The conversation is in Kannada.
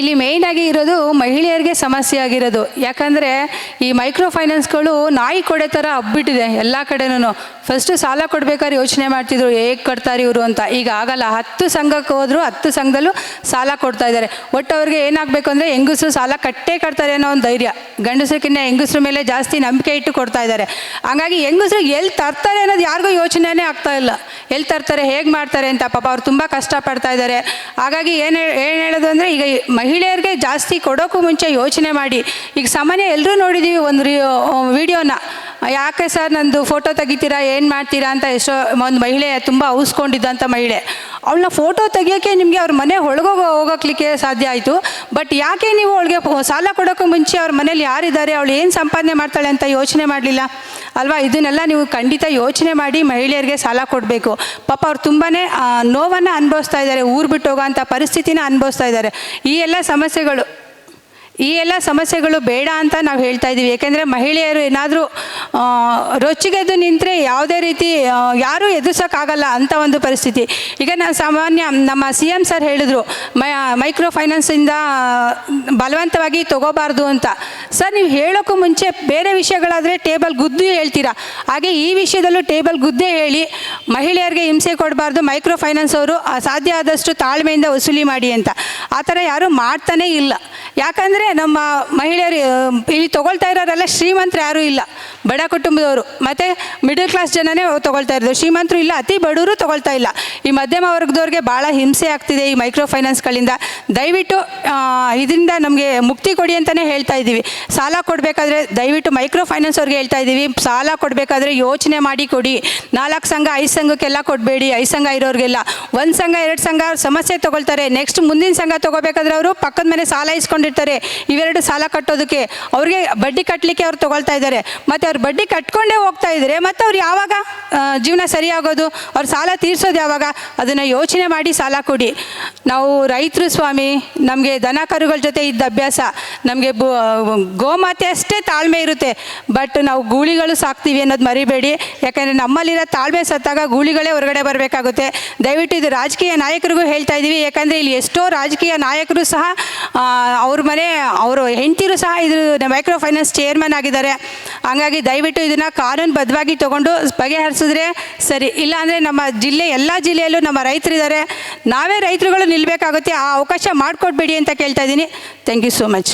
ಇಲ್ಲಿ ಮೇಯ್ನ್ ಆಗಿ ಇರೋದು ಮಹಿಳೆಯರಿಗೆ ಸಮಸ್ಯೆ ಆಗಿರೋದು. ಯಾಕಂದರೆ ಈ ಮೈಕ್ರೋ ಫೈನಾನ್ಸ್ಗಳು ನಾಯಿ ಕೊಡೆ ಥರ ಹಬ್ಬಿಟ್ಟಿದೆ ಎಲ್ಲ ಕಡೆನೂ ಫಸ್ಟು ಸಾಲ ಕೊಡ್ಬೇಕಾದ್ರೆ ಯೋಚನೆ ಮಾಡ್ತಿದ್ರು, ಹೇಗೆ ಕೊಡ್ತಾರೆ ಇವರು ಅಂತ. ಈಗ ಆಗಲ್ಲ, ಹತ್ತು ಸಂಘಕ್ಕೆ ಹೋದರೂ ಹತ್ತು ಸಂಘದಲ್ಲೂ ಸಾಲ ಕೊಡ್ತಾ ಇದ್ದಾರೆ. ಒಟ್ಟು ಅವ್ರಿಗೆ ಏನಾಗಬೇಕು ಅಂದರೆ ಹೆಂಗಸರು ಸಾಲ ಕಟ್ಟೇ ಕಟ್ತಾರೆ ಅನ್ನೋ ಒಂದು ಧೈರ್ಯ. ಗಂಡಸರಿಗಿನ್ನ ಹೆಂಗಸ್ರ ಮೇಲೆ ಜಾಸ್ತಿ ನಂಬಿಕೆ ಇಟ್ಟು ಕೊಡ್ತಾ ಇದ್ದಾರೆ. ಹಂಗಾಗಿ ಹೆಂಗಸರು ಎಲ್ಲಿ ತರ್ತಾರೆ ಅನ್ನೋದು ಯಾರಿಗೂ ಯೋಚನೆನೇ ಆಗ್ತಾ ಇಲ್ಲ. ಎಲ್ಲಿ ತರ್ತಾರೆ, ಹೇಗೆ ಮಾಡ್ತಾರೆ ಅಂತ ಪಾಪ ಅವ್ರು ತುಂಬ ಕಷ್ಟಪಡ್ತಾ ಇದ್ದಾರೆ. ಹಾಗಾಗಿ ಏನು ಏನು ಹೇಳೋದು ಅಂದರೆ ಈಗ ಮಹಿಳೆಯರಿಗೆ ಜಾಸ್ತಿ ಕೊಡೋಕ್ಕೂ ಮುಂಚೆ ಯೋಚನೆ ಮಾಡಿ. ಈಗ ಸಾಮಾನ್ಯ ಎಲ್ಲರೂ ನೋಡಿದ್ದೀವಿ ಒಂದು ರೀ ವಿಡಿಯೋನ. ಯಾಕೆ ಸರ್ ನಂದು ಫೋಟೋ ತೆಗಿತೀರಾ, ಏನು ಮಾಡ್ತೀರಾ ಅಂತ ಎಷ್ಟೋ ಒಂದು ಮಹಿಳೆ ತುಂಬ ಔಸ್ಕೊಂಡಿದ್ದಂಥ ಮಹಿಳೆ. ಅವಳನ್ನ ಫೋಟೋ ತೆಗಿಯೋಕ್ಕೆ ನಿಮಗೆ ಅವ್ರ ಮನೆ ಒಳಗೋ ಹೋಗೋಕ್ಲಿಕ್ಕೆ ಸಾಧ್ಯ ಆಯಿತು. ಬಟ್ ಯಾಕೆ ನೀವು ಅವಳಿಗೆ ಸಾಲ ಕೊಡೋಕ್ಕೂ ಮುಂಚೆ ಅವ್ರ ಮನೇಲಿ ಯಾರಿದ್ದಾರೆ, ಅವಳು ಏನು ಸಂಪಾದನೆ ಮಾಡ್ತಾಳೆ ಅಂತ ಯೋಚನೆ ಮಾಡಲಿಲ್ಲ? ಅಲ್ವಾ? ಇದನ್ನೆಲ್ಲ ನೀವು ಖಂಡಿತ ಯೋಚನೆ ಮಾಡಿ ಮಹಿಳೆಯರಿಗೆ ಸಾಲ ಕೊಡಬೇಕು. ಪಾಪ ಅವ್ರು ತುಂಬಾ ನೋವನ್ನು ಅನುಭವಿಸ್ತಾ ಇದ್ದಾರೆ, ಊರು ಬಿಟ್ಟು ಹೋಗೋಂಥ ಪರಿಸ್ಥಿತಿನ ಅನುಭವಿಸ್ತಾ ಇದ್ದಾರೆ. ಈ ಎಲ್ಲ ಸಮಸ್ಯೆಗಳು ಈ ಎಲ್ಲ ಸಮಸ್ಯೆಗಳು ಬೇಡ ಅಂತ ನಾವು ಹೇಳ್ತಾ ಇದ್ದೀವಿ. ಏಕೆಂದರೆ ಮಹಿಳೆಯರು ಏನಾದರೂ ರೊಚ್ಚಿಗೆದ್ದು ನಿಂತರೆ ಯಾವುದೇ ರೀತಿ ಯಾರೂ ಎದುರಿಸೋಕ್ಕಾಗಲ್ಲ ಅಂತ ಒಂದು ಪರಿಸ್ಥಿತಿ. ಈಗ ನಾನು ಸಾಮಾನ್ಯ ನಮ್ಮ ಸಿ ಎಂ ಸರ್ ಹೇಳಿದರು, ಮೈ, ಮೈಕ್ರೋ ಫೈನಾನ್ಸಿಂದ ಬಲವಂತವಾಗಿ ತಗೋಬಾರ್ದು ಅಂತ. ಸರ್, ನೀವು ಹೇಳೋಕ್ಕೂ ಮುಂಚೆ ಬೇರೆ ವಿಷಯಗಳಾದರೆ ಟೇಬಲ್ ಗುದ್ದು ಹೇಳ್ತೀರಾ? ಹಾಗೆ ಈ ವಿಷಯದಲ್ಲೂ ಟೇಬಲ್ ಗುದ್ದೇ ಹೇಳಿ, ಮಹಿಳೆಯರಿಗೆ ಹಿಂಸೆ ಕೊಡಬಾರ್ದು, ಮೈಕ್ರೋ ಫೈನಾನ್ಸ್ ಅವರು ಸಾಧ್ಯ ಆದಷ್ಟು ತಾಳ್ಮೆಯಿಂದ ವಸೂಲಿ ಮಾಡಿ ಅಂತ. ಆ ಥರ ಯಾರೂ ಮಾಡ್ತಾನೇ ಇಲ್ಲ. ಯಾಕಂದರೆ ನಮ್ಮ ಮಹಿಳೆಯರು ಇಲ್ಲಿ ತೊಗೊಳ್ತಾ ಇರೋರೆಲ್ಲ ಶ್ರೀಮಂತರು ಯಾರೂ ಇಲ್ಲ. ಬಡ ಕುಟುಂಬದವರು. ಮತ್ತು ಮಿಡಲ್ ಕ್ಲಾಸ್ ಜನನೇ ತೊಗೊಳ್ತಾ ಇರೋದು. ಶ್ರೀಮಂತರು ಇಲ್ಲ, ಅತಿ ಬಡವರು ತೊಗೊಳ್ತಾ ಇಲ್ಲ. ಈ ಮಧ್ಯಮ ವರ್ಗದವ್ರಿಗೆ ಭಾಳ ಹಿಂಸೆ ಆಗ್ತಿದೆ ಈ ಮೈಕ್ರೋ ಫೈನಾನ್ಸ್ಗಳಿಂದ ದಯವಿಟ್ಟು ಇದರಿಂದ ನಮಗೆ ಮುಕ್ತಿ ಕೊಡಿ ಅಂತಲೇ ಹೇಳ್ತಾ ಇದ್ದೀವಿ. ಸಾಲ ಕೊಡಬೇಕಾದ್ರೆ ದಯವಿಟ್ಟು ಮೈಕ್ರೋ ಫೈನಾನ್ಸ್ ಅವ್ರಿಗೆ ಹೇಳ್ತಾ ಇದ್ದೀವಿ. ಸಾಲ ಕೊಡಬೇಕಾದ್ರೆ ಯೋಚನೆ ಮಾಡಿ ಕೊಡಿ. ನಾಲ್ಕು ಸಂಘ, ಐದು ಸಂಘಕ್ಕೆಲ್ಲ ಕೊಡಬೇಡಿ. ಐದು ಸಂಘ ಇರೋರಿಗೆಲ್ಲ. ಒಂದು ಸಂಘ, ಎರಡು ಸಂಘ ಸಮಸ್ಯೆ ತೊಗೊಳ್ತಾರೆ. ನೆಕ್ಸ್ಟ್ ಮುಂದಿನ ಸಂಘ ತೊಗೋಬೇಕಾದ್ರೆ ಅವರು ಪಕ್ಕದ ಮನೆ ಸಾಲ ಇವೆರಡು ಸಾಲ ಕಟ್ಟೋದಕ್ಕೆ ಅವ್ರಿಗೆ ಬಡ್ಡಿ ಕಟ್ಟಲಿಕ್ಕೆ ಅವ್ರು ತೊಗೊಳ್ತಾ ಇದ್ದಾರೆ. ಮತ್ತು ಅವ್ರು ಬಡ್ಡಿ ಕಟ್ಕೊಂಡೇ ಹೋಗ್ತಾ ಇದ್ದಾರೆ ಮತ್ತು ಅವ್ರು ಯಾವಾಗ ಜೀವನ ಸರಿಯಾಗೋದು? ಅವ್ರು ಸಾಲ ತೀರ್ಸೋದು ಯಾವಾಗ? ಅದನ್ನು ಯೋಚನೆ ಮಾಡಿ ಸಾಲ ಕೊಡಿ. ನಾವು ರೈತರು ಸ್ವಾಮಿ, ನಮಗೆ ದನ ಕರುಗಳ ಜೊತೆ ಇದ್ದ ಅಭ್ಯಾಸ, ನಮಗೆ ಗೋಮಾತೆ ಅಷ್ಟೇ ತಾಳ್ಮೆ ಇರುತ್ತೆ. ಬಟ್ ನಾವು ಗೂಳಿಗಳು ಸಾಕ್ತೀವಿ ಅನ್ನೋದು ಮರಿಬೇಡಿ. ಯಾಕಂದರೆ ನಮ್ಮಲ್ಲಿರೋ ತಾಳ್ಮೆ ಸತ್ತಾಗ ಗೂಳಿಗಳೇ ಹೊರಗಡೆ ಬರಬೇಕಾಗುತ್ತೆ. ದಯವಿಟ್ಟು ಇದು ರಾಜಕೀಯ ನಾಯಕರಿಗೂ ಹೇಳ್ತಾ ಇದ್ದೀವಿ ಯಾಕಂದರೆ ಇಲ್ಲಿ ಎಷ್ಟೋ ರಾಜಕೀಯ ನಾಯಕರು ಸಹ ಅವ್ರ ಮನೆ, ಅವರು ಹೆಂಡತಿರು ಸಹ ಇದು ಮೈಕ್ರೋ ಫೈನಾನ್ಸ್ ಚೇರ್ಮನ್ ಆಗಿದ್ದಾರೆ. ಹಾಗಾಗಿ ದಯವಿಟ್ಟು ಇದನ್ನು ಕಾನೂನುಬದ್ಧವಾಗಿ ತೊಗೊಂಡು ಬಗೆಹರಿಸಿದ್ರೆ ಸರಿ. ಇಲ್ಲಾಂದರೆ ನಮ್ಮ ಜಿಲ್ಲೆ, ಎಲ್ಲ ಜಿಲ್ಲೆಯಲ್ಲೂ ನಮ್ಮ ರೈತರಿದ್ದಾರೆ. ನಾವೇ ರೈತರುಗಳು ನಿಲ್ಲಬೇಕಾಗುತ್ತೆ ಆ ಅವಕಾಶ ಮಾಡಿಕೊಡ್ಬೇಡಿ ಅಂತ ಕೇಳ್ತಾ ಇದ್ದೀನಿ. Thank you so much